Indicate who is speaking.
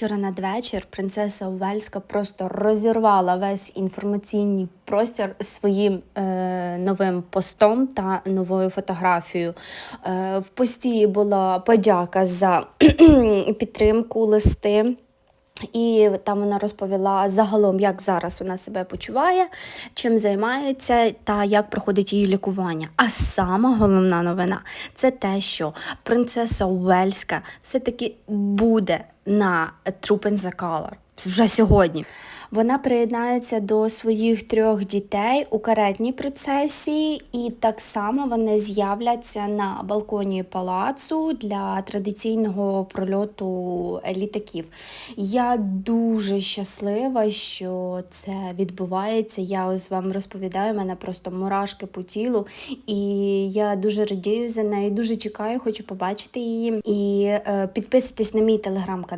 Speaker 1: Вчора надвечір принцеса Увельська просто розірвала весь інформаційний простір своїм е, новим постом та новою фотографією. Е, в пості була подяка за підтримку, листи. І там вона розповіла загалом, як зараз вона себе почуває, чим займається та як проходить її лікування. А сама головна новина це те, що принцеса Уельська все-таки буде на in the Color вже сьогодні. Вона приєднається до своїх трьох дітей у каретній процесії, і так само вони з'являться на балконі палацу для традиційного прольоту літаків. Я дуже щаслива, що це відбувається. Я ось вам розповідаю, мене просто мурашки по тілу, і я дуже радію за нею, дуже чекаю, хочу побачити її. І е, підписуйтесь на мій телеграм-канал.